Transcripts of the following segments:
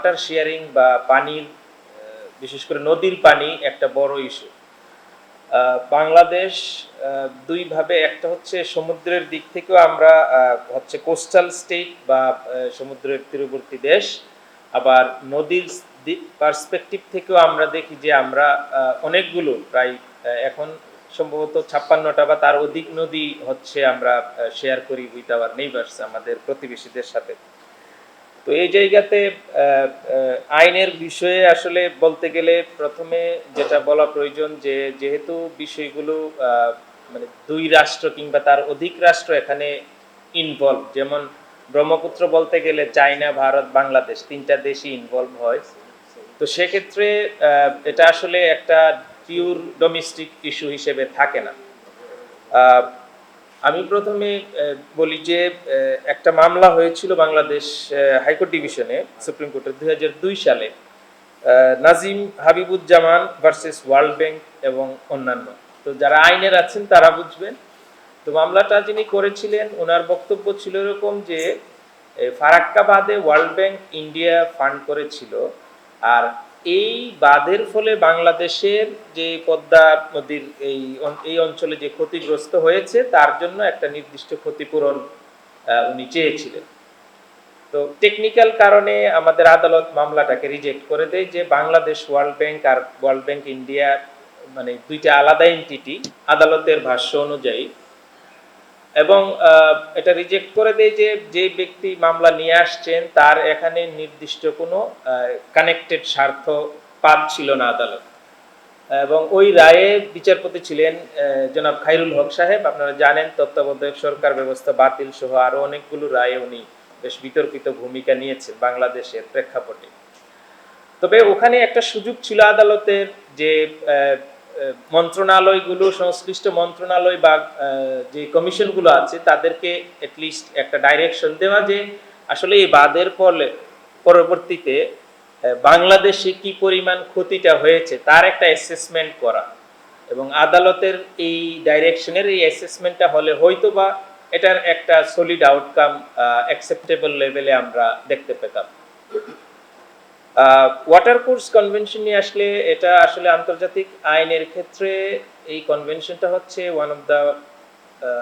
Water sharing বা পানির বিশেষ করে নদীর পানি একটা বড় ইস্যু বাংলাদেশ দুইভাবে একটা হচ্ছে সমুদ্রের দিক থেকেও আমরা হচ্ছে কোস্টাল স্টেট বা সমুদ্রের তীরবর্তী দেশ, আবার নদীর পার্সপেক্টিভ থেকেও আমরা দেখি যে আমরা অনেকগুলো প্রায় এখন সম্ভবত ছাপ্পান্নটা বা তার অধিক নদী হচ্ছে আমরা শেয়ার করি উইথ আওয়ার নেইবার্স আমাদের প্রতিবেশীদের সাথে। তো এই জায়গাতে আইনের বিষয়ে আসলে বলতে গেলে প্রথমে যেটা বলা প্রয়োজন যে, যেহেতু বিষয়গুলো মানে দুই রাষ্ট্র কিংবা তার অধিক রাষ্ট্র এখানে ইনভলভ যেমন ব্রহ্মপুত্র বলতে গেলে চায়না, ভারত, বাংলাদেশ, তিনটা দেশই ইনভলভ হয়। তো সেক্ষেত্রে এটা আসলে একটা পিওর ডোমেস্টিক ইস্যু হিসেবে থাকে না। আমি প্রথমে বলি যে একটা মামলা হয়েছিল বাংলাদেশ হাইকোর্ট ডিভিশনে, সুপ্রিম কোর্টে দুই হাজার দুই সালে Nazim Habibuzzaman versus World Bank এবং অন্যান্য। তো যারা আইনের আছেন, তারা বুঝবেন। তো মামলাটা যিনি করেছিলেন, ওনার বক্তব্য ছিল এরকম যে ফারাক্কাবাদে ওয়ার্ল্ড ব্যাংক ইন্ডিয়া ফান্ড করেছিল, আর এই বাঁধের ফলে বাংলাদেশের যে পদ্মা নদীর এই এই অঞ্চলে যে ক্ষতিগ্রস্ত হয়েছে, তার জন্য একটা নির্দিষ্ট ক্ষতিপূরণ উনি চেয়েছিলেন। তো টেকনিক্যাল কারণে আমাদের আদালত মামলাটাকে রিজেক্ট করে দেয় যে বাংলাদেশ ওয়ার্ল্ড ব্যাংক আর ওয়ার্ল্ড ব্যাংক ইন্ডিয়া মানে দুইটা আলাদা এন্টিটি আদালতের ভাষ্য অনুযায়ী এবং এটা রিজেক্ট করে দেয় যে যে ব্যক্তি মামলা নিয়ে আসছেন, তার এখানে নির্দিষ্ট কোনো কানেক্টেড স্বার্থ পাত ছিল না আদালত। এবং ওই রায়ে বিচারপতি ছিলেন জনাব খাইরুল হক সাহেব। আপনারা জানেন, তত্ত্বাবধায়ক সরকার ব্যবস্থা বাতিল সহ আরও অনেকগুলো রায়ে উনি বেশ বিতর্কিত ভূমিকা নিয়েছেন বাংলাদেশের প্রেক্ষাপটে। তবে ওখানে একটা সুযোগ ছিল আদালতের যে মন্ত্রণালয়গুলো, সংশ্লিষ্ট মন্ত্রণালয় বা যে কমিশনগুলো আছে, তাদেরকে লিস্ট একটা ডাইরেকশন দেওয়া যে আসলে এই বাদের ফলে পরবর্তীতে বাংলাদেশে কি পরিমাণ ক্ষতিটা হয়েছে তার একটা অ্যাসেসমেন্ট করা এবং আদালতের এই ডাইরেকশনের এই অ্যাসেসমেন্টটা হলে হয়তো বা এটার একটা সলিড আউটকাম অ্যাকসেপ্টেবল লেভেলে আমরা দেখতে পেতাম। ওয়াটার কোর্স কনভেনশন নিয়ে আসলে এটা আসলে আন্তর্জাতিক আইনের ক্ষেত্রে এই কনভেনশনটা হচ্ছে ওয়ান অফ দ্য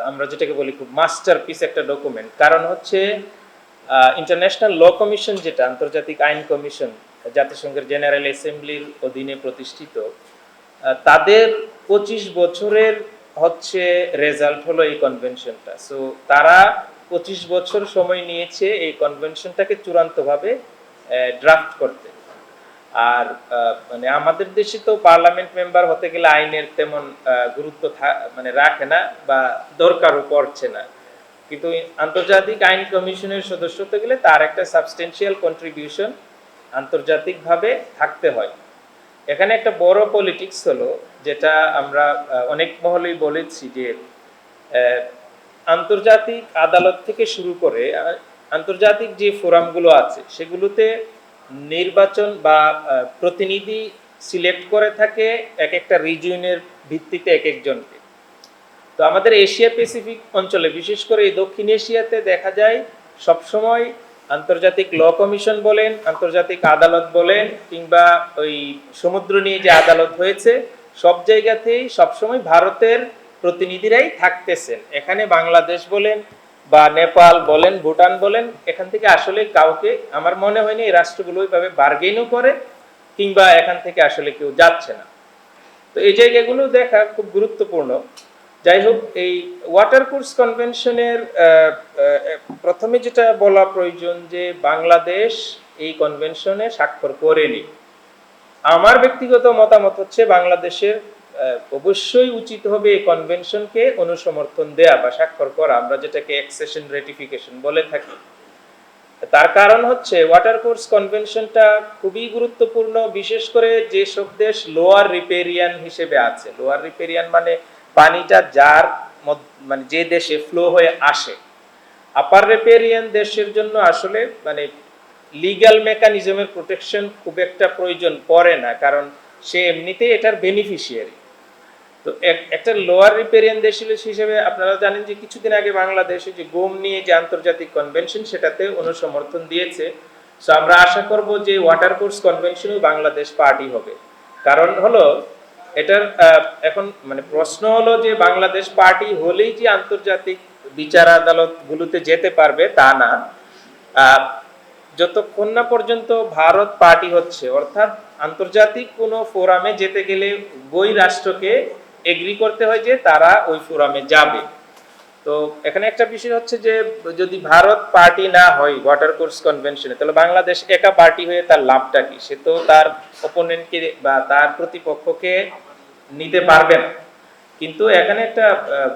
আমরা যেটাকে বলি খুব মাস্টারপিস একটা ডকুমেন্ট কারণ হচ্ছে ইন্টারন্যাশনাল ল কমিশন যেটা, আন্তর্জাতিক আইন কমিশন, জাতিসংঘের জেনারেল অ্যাসেম্বলির অধীনে প্রতিষ্ঠিত তাদের পঁচিশ বছরের হচ্ছে রেজাল্ট হলো এই কনভেনশনটা সো তারা পঁচিশ বছর সময় নিয়েছে এই কনভেনশনটাকে চূড়ান্তভাবে ড্রাফট করতে। আর মানে আমাদের দেশে তো পার্লামেন্ট মেম্বার হতে গেলে আইনের তেমন গুরুত্ব মানে রাখে না বা দরকারও পড়ছে না। কিন্তু আন্তর্জাতিক আইন কমিশনের সদস্য হতে গেলে তার একটা সাবস্টেন্সিয়াল কন্ট্রিবিউশন আন্তর্জাতিকভাবে থাকতে হয়। এখানে একটা বড় পলিটিক্স হলো, যেটা আমরা অনেক মহলেই বলেছি যে আন্তর্জাতিক আদালত থেকে শুরু করে আন্তর্জাতিক যে ফোরামগুলো আছে, সেগুলোতে নির্বাচন বা প্রতিনিধি সিলেক্ট করে থাকে এক একটা রিজিয়নের ভিত্তিতে এক একজনকে তো আমাদের এশিয়া প্যাসিফিক অঞ্চলে, বিশেষ করে এই দক্ষিণ এশিয়াতে দেখা যায়, সবসময় আন্তর্জাতিক ল কমিশন বলেন, আন্তর্জাতিক আদালত বলেন, কিংবা ওই সমুদ্র নিয়ে যে আদালত হয়েছে, সব জায়গাতেই সবসময় ভারতের প্রতিনিধিরাই থাকতেছেন। এখানে বাংলাদেশ বলেন বা নেপাল বলেন, ভুটান বলেন, এখান থেকে আসলে কাউকে, আমার মনে হয়নি এই রাষ্ট্রগুলো ওইভাবে বার্গেনও করে, কিংবা এখান থেকে আসলে কেউ যাচ্ছে না। তো এই জায়গাগুলো দেখা খুব গুরুত্বপূর্ণ। যাই হোক, এই ওয়াটার কোর্স কনভেনশনের প্রথমে যেটা বলা প্রয়োজন যে বাংলাদেশ এই কনভেনশনে স্বাক্ষর করেনি। আমার ব্যক্তিগত মতামত হচ্ছে বাংলাদেশের অবশ্যই উচিত হবে এই কনভেনশনকে অনুসমর্থন দেয়া বা স্বাক্ষর করা। আমরা যেটাকে এক্সেশন রেটিফিকেশন বলে থাকি। তার কারণ হচ্ছে ওয়াটার কোর্স কনভেনশনটা খুবই গুরুত্বপূর্ণ, বিশেষ করে যেসব দেশ লোয়ার রিপেরিয়ান হিসেবে আছে। লোয়ার রিপেরিয়ান মানে পানিটা যার মানে যে দেশে ফ্লো হয়ে আসে। আপার রিপেরিয়ান দেশের জন্য আসলে মানে লিগ্যাল মেকানিজমের প্রোটেকশন খুব একটা প্রয়োজন পড়ে না, কারণ সে এমনিতেই এটার বেনিফিশিয়ারি তো একটা লোয়ার রিপেরিয়ান দেশ হিসেবে আপনারা জানেন যে কিছুদিন আগে বাংলাদেশে যে গোম নিয়ে যে আন্তর্জাতিক কনভেনশন সেটাতে অনুসমর্থন দিয়েছে। সো আমরা আশা করব যে ওয়াটার কোর্স কনভেনশনেও বাংলাদেশ পার্টি হবে। কারণ হলো, এটার এখন মানে প্রশ্ন হলো যে বাংলাদেশ পার্টি হলেই যে আন্তর্জাতিক বিচার আদালত গুলোতে যেতে পারবে তা না। যতক্ষণ না পর্যন্ত ভারত পার্টি হচ্ছে, অর্থাৎ আন্তর্জাতিক কোনো ফোরামে যেতে গেলে বই রাষ্ট্রকে এগ্রি করতে হয় যে তারা ওই ফোরামে যাবে। তো এখানে একটা বিষয় হচ্ছে যে, যদি ভারত পার্টি না হয় ওয়াটার কোর্স কনভেনশনে তাহলে বাংলাদেশ একা পার্টি হয়ে তার লাভটা কি? সে তো তার অপোনেন্টকে বা তার প্রতিপক্ষকে নিতে পারবে না। কিন্তু এখানে একটা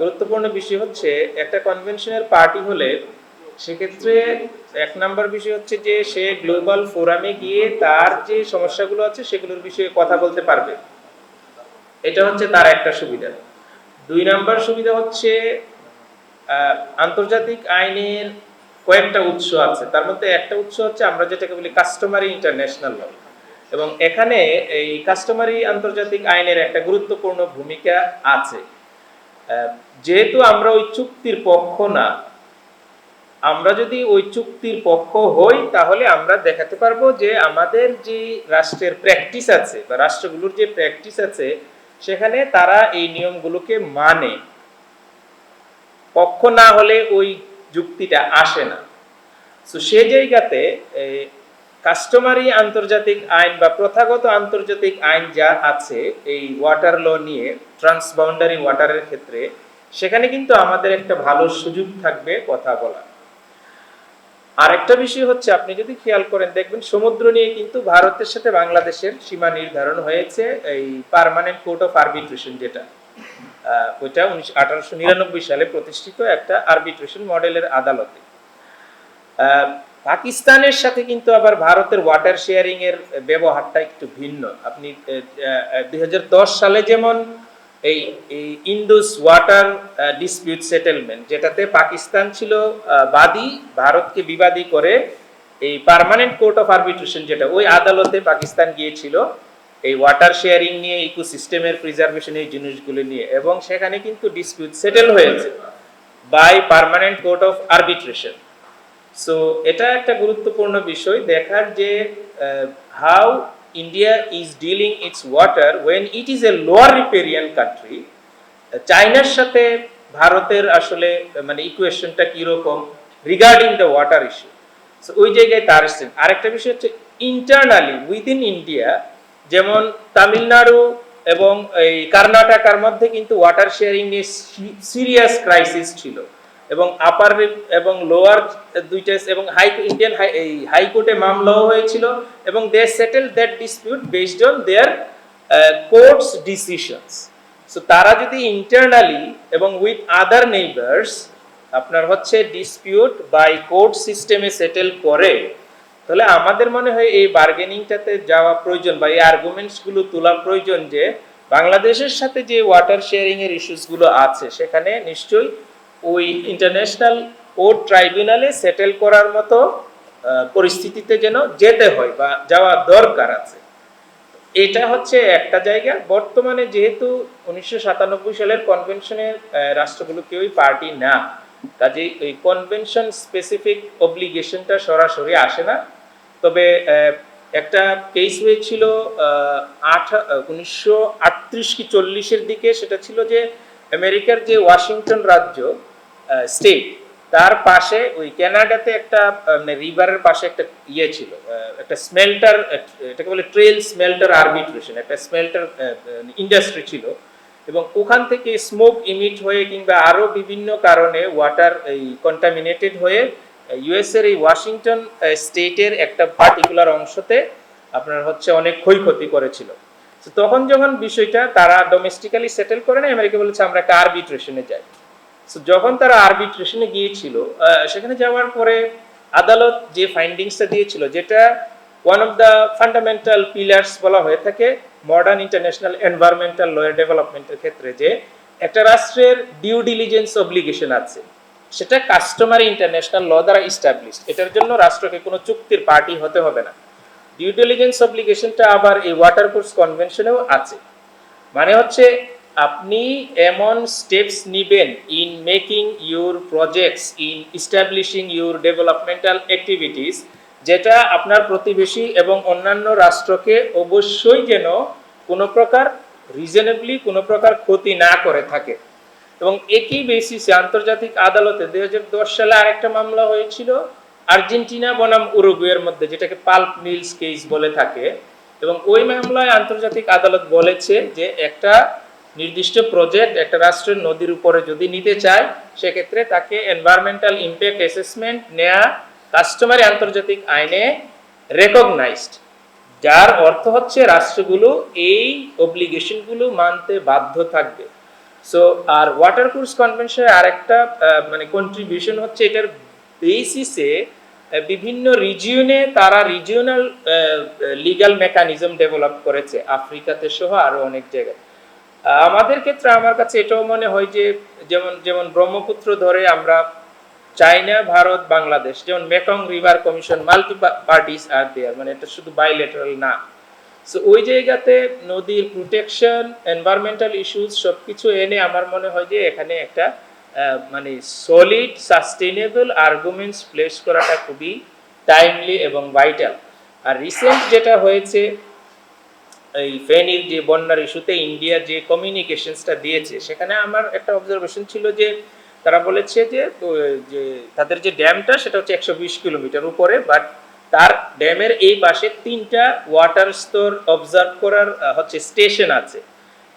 গুরুত্বপূর্ণ বিষয় হচ্ছে, একটা কনভেনশনের পার্টি হলে সেক্ষেত্রে এক নম্বর বিষয় হচ্ছে যে, সে গ্লোবাল ফোরামে গিয়ে তার যে সমস্যাগুলো আছে সেগুলোর বিষয়ে কথা বলতে পারবে। এটা হচ্ছে তার একটা সুবিধা। দুই নাম্বার সুবিধা হচ্ছে আন্তর্জাতিক আইনের কয়েকটা উৎস আছে। তার মধ্যে একটা উৎস হচ্ছে আমরা যেটাকে বলি কাস্টমারি ইন্টারন্যাশনাল ল এবং এখানে এই কাস্টমারি আন্তর্জাতিক আইনের একটা গুরুত্বপূর্ণ ভূমিকা আছে। যেহেতু আমরা ওই চুক্তির পক্ষ না, আমরা যদি ওই চুক্তির পক্ষ হই, তাহলে আমরা দেখাতে পারব যে আমাদের যে রাষ্ট্রের প্র্যাকটিস আছে বা রাষ্ট্রগুলোর যে প্র্যাকটিস আছে সেখানে তারা এই নিয়মগুলোকে মানে। পক্ষ না হলে ওই যুক্তিটা আসে না। তো সে জায়গাতে কাস্টমারি আন্তর্জাতিক আইন বা প্রথাগত আন্তর্জাতিক আইন যা আছে, এই ওয়াটার ল নিয়ে ট্রান্সবাউন্ডারি ওয়াটারের ক্ষেত্রে, সেখানে কিন্তু আমাদের একটা ভালো সুযোগ থাকবে কথা বলা আরেকটা বিষয় হচ্ছে, আপনি যদি খেয়াল করেন, দেখবেন সমুদ্র নিয়ে কিন্তু ভারতের সাথে বাংলাদেশের সীমা নির্ধারণ হয়েছে, এই পার্মানেন্ট কোর্ট অফ আরবিট্রেশন যেটা। ওইটা আঠারোশো নিরানব্বই সালে প্রতিষ্ঠিত একটা আরবিট্রেশন মডেলের আদালতে। পাকিস্তানের সাথে কিন্তু আবার ভারতের ওয়াটার শেয়ারিং এর ব্যবহারটা একটু ভিন্ন। আপনি দুই হাজার দশ সালে যেমন এই ইন্দুস ওয়াটার ডিসপিউট সেটেলমেন্ট যেটাতে পাকিস্তান ছিল বাদী, ভারতকে বিবাদী করে এই পার্মানেন্ট কোর্ট অফ আরবিট্রেশন যেটা, ওই আদালতে পাকিস্তান গিয়েছিল এই ওয়াটার শেয়ারিং নিয়ে ইকোসিস্টেমের প্রিজার্ভেশন এই জিনিসগুলো নিয়ে, এবং সেখানে কিন্তু ডিসপিউট সেটেল হয়েছে by permanent court of arbitration so এটা একটা গুরুত্বপূর্ণ বিষয় দেখার যে how India is dealing its water when it is a lower riparian country চাইনার সাথে ভারতের আসলে মানে ইকুয়েশনটা কীরকম রিগার্ডিং দ্য ওয়াটার ইস্যু ওই জায়গায় তার আরেকটা বিষয় হচ্ছে ইন্টারনালি উইদিন ইন্ডিয়া যেমন তামিলনাড়ু এবং এই কর্ণাটকার মধ্যে কিন্তু ওয়াটার শেয়ারিং নিয়ে সিরিয়াস ক্রাইসিস ছিল। এবং আপার এবং লোয়ার দুইটা এবং হাই ইন্ডিয়ান হাই হাইকোর্টে মামলাও হয়েছিল এবং they settle that dispute based on their courts decisions so তারা যদি ইন্টারনালি এবং উইথ আদার নেইবার্স আপনার হচ্ছে ডিসপিউট বাই কোর্ট সিস্টেমে সেটেল করে, তাহলে আমাদের মনে হয় এই বার্গেনিংটাতে যাওয়া প্রয়োজন বা এই আর্গুমেন্টসগুলো তোলা প্রয়োজন যে বাংলাদেশের সাথে যে ওয়াটার শেয়ারিং এর ইস্যুসগুলো আছে, সেখানে নিশ্চয়ই ওই ইন্টারন্যাশনাল কোর্ট ট্রাইব্যুনালে সেটেল করার মতো পরিস্থিতিতে যেন যেতে হয় বা যাওয়া দরকার আছে। এটা হচ্ছে একটা জায়গা। বর্তমানে যেহেতু উনিশশো সাতানব্বই সালের কনভেনশনের রাষ্ট্রগুলো কেউই পার্টি না কাজে ওই কনভেনশন স্পেসিফিক অব্লিগেশনটা সরাসরি আসে না। তবে একটা কেস হয়েছিল আট উনিশশো আটত্রিশ কি চল্লিশের দিকে। সেটা ছিল যে আমেরিকার যে ওয়াশিংটন রাজ্য স্টেট তার পাশে ওই কানাডাতে একটা মানে রিভারের পাশে একটা ইয়ে ছিল একটা স্মেল্টার এটাকে বলে ট্রেল স্মেল্টার আরবিট্রেশন একটা স্মেল্টার ইন্ডাস্ট্রি ছিল। এবং ওখান থেকে স্মোক ইমিট হয়ে কিংবা আরও বিভিন্ন কারণে ওয়াটার এই কন্টামিনেটেড হয়ে ইউএস এর এই ওয়াশিংটন স্টেটের একটা পার্টিকুলার অংশতে আপনার হচ্ছে অনেক ক্ষয়ক্ষতি করেছিল। তখন যখন বিষয়টা তারা ডোমেস্টিক্যালি সেটেল করে না আমেরিকা বলেছে আমরা একটা আরবিট্রেশনে যাই। যখন তারা আরবিট্রেশনে গিয়েছিল সেখানে যাওয়ার পরে আদালত যে ফাইন্ডিংসটা দিয়েছিল, যেটা one of the fundamental pillars বলা হয়ে থাকে মডার্ন ইন্টারন্যাশনাল এনভায়রনমেন্টাল লয়ের ডেভেলপমেন্টের ক্ষেত্রে যে একটা রাষ্ট্রের ডিউ ডিলিজেন্স অব্লিগেশন আছে, সেটা কাস্টমারি ইন্টারন্যাশনাল ল দ্বারা ইস্টাবলিশ এটার জন্য রাষ্ট্রকে কোনো চুক্তির পার্টি হতে হবে না। ডিউ ডিলিজেন্স অব্লিগেশনটা আবার এই ওয়াটার কোর্স কনভেনশনেও আছে। মানে হচ্ছে আপনি এমন স্টেপস নিবেন in making your projects in establishing your developmental activities যেটা আপনার প্রতিবেশী এবং অন্যান্য রাষ্ট্রকে অবশ্যই যেন কোনো প্রকার রিজনেবলি কোনো প্রকার ক্ষতি না করে থাকে। এবং একই বেসিসে আন্তর্জাতিক আদালতে দুই হাজার দশ সালে আরেকটা মামলা হয়েছিল, আর্জেন্টিনা বনাম উরুগুয়ের মধ্যে, যেটাকে পাল্প মিলস কেস বলে থাকে। এবং ওই মামলায় আন্তর্জাতিক আদালত বলেছে যে একটা নির্দিষ্ট প্রজেক্ট একটা রাষ্ট্রের নদীর উপরে যদি নিতে চায়, সেক্ষেত্রে তাকে এনভায়রনমেন্টাল ইমপ্যাক্ট অ্যাসেসমেন্ট নেয়া কাস্টমারি আন্তর্জাতিক আইনে রেকগনাইজড যার অর্থ হচ্ছে রাষ্ট্রগুলো এই অব্লিগেশনগুলো মানতে বাধ্য থাকবে। সো আর ওয়াটার কোর্স কনভেনশনের আরেকটা মানে কন্ট্রিবিউশন হচ্ছে এটার বেসিসে বিভিন্ন রিজিয়নে তারা রিজিওনাল লিগ্যাল মেকানিজম ডেভেলপ করেছে। আফ্রিকাতে সহ আরও অনেক জায়গায়। আমাদের ক্ষেত্রে আমার কাছে এটাও মনে হয় যে, যেমন যেমন ব্রহ্মপুত্র ধরে আমরা চায়না ভারত, বাংলাদেশ, যেমন Mekong River Commission multi parties আর দেয়ার মানে এটা শুধু বাইলেটারাল না। সো ওই জায়গাতে নদীর প্রোটেকশন এনভায়রনমেন্টাল ইস্যুস সবকিছু এনে আমার মনে হয় যে এখানে একটা মানে সলিড সাস্টেনেবল আর্গুমেন্টস প্লেস করাটা খুবই টাইমলি এবং ভাইটাল আর রিসেন্ট যেটা হয়েছে এই ফেনীর যে বন্যার ইস্যুতে ইন্ডিয়া যে কমিউনিকেশনসটা দিয়েছে, সেখানে আমার একটা অবজারভেশন ছিল যে তারা বলেছে যে যে তাদের যে ড্যামটা সেটা হচ্ছে একশো বিশ কিলোমিটার উপরে বাট তার ড্যামের এই পাশে তিনটা ওয়াটার স্তর অবজার্ভ করার হচ্ছে স্টেশন আছে।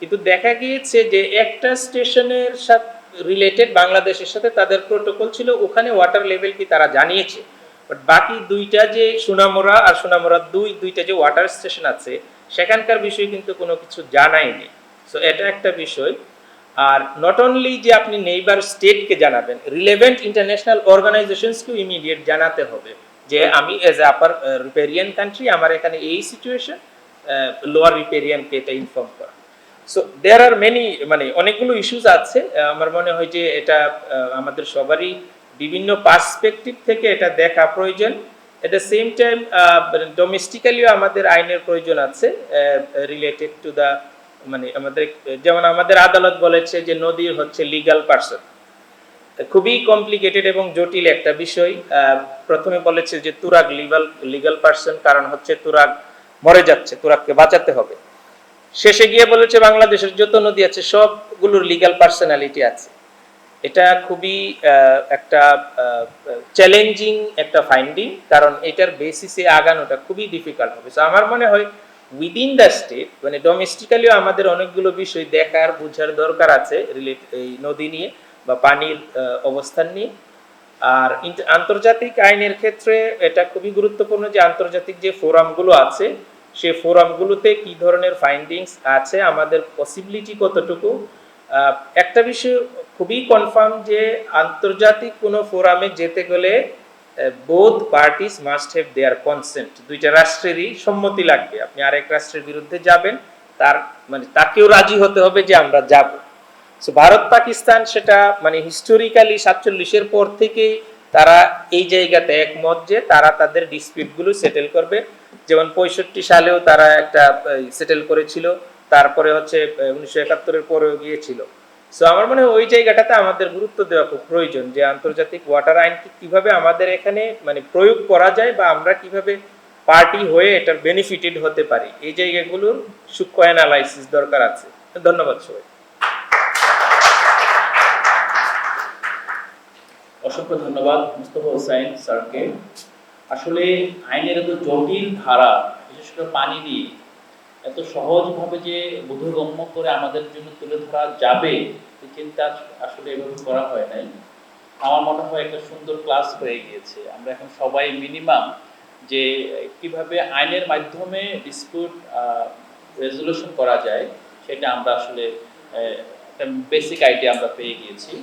কিন্তু দেখা গিয়েছে যে একটা স্টেশনের সাথে রিলেটেড বাংলাদেশের সাথে তাদের প্রোটোকল ছিল, ওখানে ওয়াটার লেভেল কি তারা জানিয়েছে? বাট বাকি দুইটা যে সোনামুরা আর সোনামুরা দুই, দুইটা যে ওয়াটার স্টেশন আছে সেখানকার বিষয়ে কিন্তু কোনো কিছু জানায়নি। সো এটা একটা বিষয়। আর নট অনলি যে আপনি নেইবার স্টেটকে জানাবেন রিলেভেন্ট ইন্টারন্যাশনাল অর্গানাইজেশনসকেও ইমিডিয়েট জানাতে হবে যে আমি এজ এ আপার রিপেরিয়ান কান্ট্রি আমার এখানে এই সিচুয়েশন লোয়ার রিপেরিয়ানকে এটা ইনফর্ম করা। সো দেয়ার আর মেনি মানে অনেকগুলো ইস্যুস আছে। আমার মনে হয় যে এটা আমাদের সবারই বিভিন্ন পার্সপেক্টিভ থেকে এটা দেখা প্রয়োজন। এট দ্য সেম টাইম ডোমেস্টিক্যালিও আমাদের আইনের প্রয়োজন আছে রিলেটেড টু দ্য মানে আমাদের, যেমন আমাদের আদালত বলেছে যে নদীর হচ্ছে লিগ্যাল পার্সন খুবই কমপ্লিকেটেড এবং জটিল একটা বিষয়। প্রথমে বলেছে যে তুরাগ লিগাল লিগাল পার্সন কারণ হচ্ছে তুরাগ মরে যাচ্ছে, তুরাগকে বাঁচাতে হবে। শেষে গিয়ে বলেছে বাংলাদেশের যত নদী আছে, সবগুলোর লিগ্যাল পার্সোনালিটি আছে। এটা খুবই একটা চ্যালেঞ্জিং একটা ফাইন্ডিং কারণ এটার বেসিসে আগানোটা খুবই ডিফিকাল্ট হবে। So, আমার মনে হয় উইদিন দ্য স্টেট মানে ডোমেস্টিক্যালিও আমাদের অনেকগুলো বিষয় দেখার, বোঝার দরকার আছে রিলেট এই নদী নিয়ে বা পানির অবস্থান নিয়ে। আর আন্তর্জাতিক আইনের ক্ষেত্রে এটা খুবই গুরুত্বপূর্ণ যে আন্তর্জাতিক যে ফোরামগুলো আছে সেই ফোরামগুলোতে কি ধরনের ফাইন্ডিংস আছে, আমাদের পসিবিলিটি কতটুকু একটা বিষয় খুবই কনফার্ম যে আন্তর্জাতিক কোনো ফোরামে যেতে গেলে both parties must have their consent দুইটা রাষ্ট্রেরই সম্মতি লাগবে। আপনি আরেক রাষ্ট্রের বিরুদ্ধে যাবেন, তার মানে তাকেও রাজি হতে হবে যে আমরা যাব। সো ভারত, পাকিস্তান সেটা মানে হিস্টোরিক্যালি সাতচল্লিশের পর থেকেই তারা এই জায়গাতে একমত যে তারা তাদের ডিসপিউটগুলো সেটেল করবে। যেমন পঁয়ষট্টি সালেও তারা একটা সেটেল করেছিল। তারপরে হচ্ছে উনিশশো একাত্তরের পরেও গিয়েছিল। সো আমার মনে হয় ওই জায়গাটাতে আমাদের গুরুত্ব দেওয়া খুব প্রয়োজন, যে আন্তর্জাতিক ওয়াটার আইনকে কীভাবে আমাদের এখানে মানে প্রয়োগ করা যায় বা আমরা কীভাবে পার্টি হয়ে এটার বেনিফিটেড হতে পারি। এই জায়গাগুলোর সূক্ষ্ম অ্যানালাইসিস দরকার আছে। ধন্যবাদ সবাই। অসংখ্য ধন্যবাদ মুস্তফা হোসাইন স্যারকে। আসলে আইনের এত জটিল ধারা, বিশেষ করে পানি নিয়ে এত সহজভাবে যে বোধগম্য করে আমাদের জন্য তুলে ধরা যাবে চিন্তা আসলে এভাবে করা হয় নাই। আমার মনে হয় একটা সুন্দর ক্লাস হয়ে গিয়েছে। আমরা এখন সবাই মিনিমাম যে কীভাবে আইনের মাধ্যমে ডিসপিউট রেজলিউশন করা যায়, সেটা আমরা আসলে একটা বেসিক আইডিয়া আমরা পেয়ে গিয়েছি।